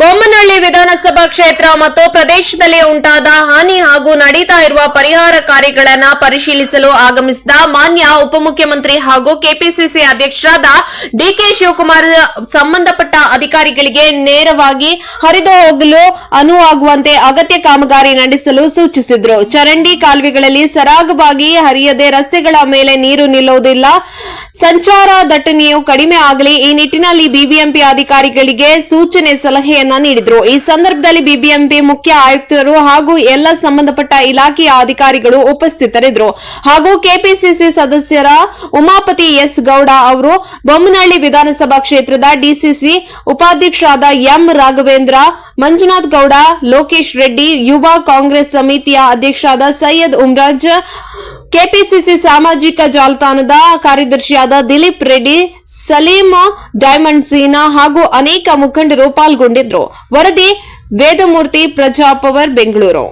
ಬೊಮ್ಮನಹಳ್ಳಿ ವಿಧಾನಸಭಾ ಕ್ಷೇತ್ರ ಮತ್ತು ಪ್ರದೇಶದಲ್ಲಿ ಉಂಟಾದ ಹಾನಿ ಹಾಗೂ ನಡೀತಾ ಇರುವ ಪರಿಹಾರ ಕಾರ್ಯಗಳನ್ನು ಪರಿಶೀಲಿಸಲು ಆಗಮಿಸಿದ ಮಾನ್ಯ ಉಪಮುಖ್ಯಮಂತ್ರಿ ಹಾಗೂ ಕೆಪಿಸಿಸಿ ಅಧ್ಯಕ್ಷರಾದ ಡಿಕೆ ಶಿವಕುಮಾರ್ ಸಂಬಂಧಪಟ್ಟ ಅಧಿಕಾರಿಗಳಿಗೆ ನೇರವಾಗಿ ಹರಿದು ಹೋಗಲು ಅನುವಾಗುವಂತೆ ಅಗತ್ಯ ಕಾಮಗಾರಿ ನಡೆಸಲು ಸೂಚಿಸಿದರು. ಚರಂಡಿ ಕಾಲುವೆಗಳಲ್ಲಿ ಸರಾಗವಾಗಿ ಹರಿಯದೆ ರಸ್ತೆಗಳ ಮೇಲೆ ನೀರು ನಿಲ್ಲುವುದಿಲ್ಲ. ಸಂಚಾರ ದಟ್ಟಣೆಯು ಕಡಿಮೆ ಆಗಲಿ, ಈ ನಿಟ್ಟಿನಲ್ಲಿ ಬಿಬಿಎಂಪಿ ಅಧಿಕಾರಿಗಳಿಗೆ ಸೂಚನೆ ಸಲಹೆಯನ್ನ ನೀಡಿದ್ರು. ಈ ಸಂದರ್ಭದಲ್ಲಿ ಬಿಬಿಎಂಪಿ ಮುಖ್ಯ ಆಯುಕ್ತರು ಹಾಗೂ ಎಲ್ಲ ಸಂಬಂಧಪಟ್ಟ ಇಲಾಖೆಯ ಅಧಿಕಾರಿಗಳು ಉಪಸ್ಥಿತರಿದ್ದರು. ಹಾಗೂ ಕೆಪಿಸಿಸಿ ಸದಸ್ಯರ ಉಮಾಪತಿ ಎಸ್ ಗೌಡ ಅವರು ಬೊಮ್ಮನಹಳ್ಳಿ ವಿಧಾನಸಭಾ ಕ್ಷೇತ್ರದ ಡಿಸಿಸಿ ಉಪಾಧ್ಯಕ್ಷರಾದ ಎಂ ರಾಘವೇಂದ್ರ, ಮಂಜುನಾಥ್ ಗೌಡ, ಲೋಕೇಶ್ ರೆಡ್ಡಿ, ಯುವ ಕಾಂಗ್ರೆಸ್ ಸಮಿತಿಯ ಅಧ್ಯಕ್ಷರಾದ ಸೈಯದ್ ಉಮ್ರಾಜ್ ಕೆಪಿಸಿಸಿ ಸಾಮಾಜಿಕ ಜಾಲತಾಣದ ಕಾರ್ಯದರ್ಶಿಯಾದ ದಿಲೀಪ್ ರೆಡ್ಡಿ, ಸಲೀಮ ಡೈಮಂಡ್ ಸೀನಾ ಹಾಗೂ ಅನೇಕ ಮುಖಂಡರು ಪಾಲ್ಗೊಂಡಿದ್ರು ವರದಿ ವೇದಮೂರ್ತಿ ಪ್ರಜಾಪವರ್, ಬೆಂಗಳೂರು.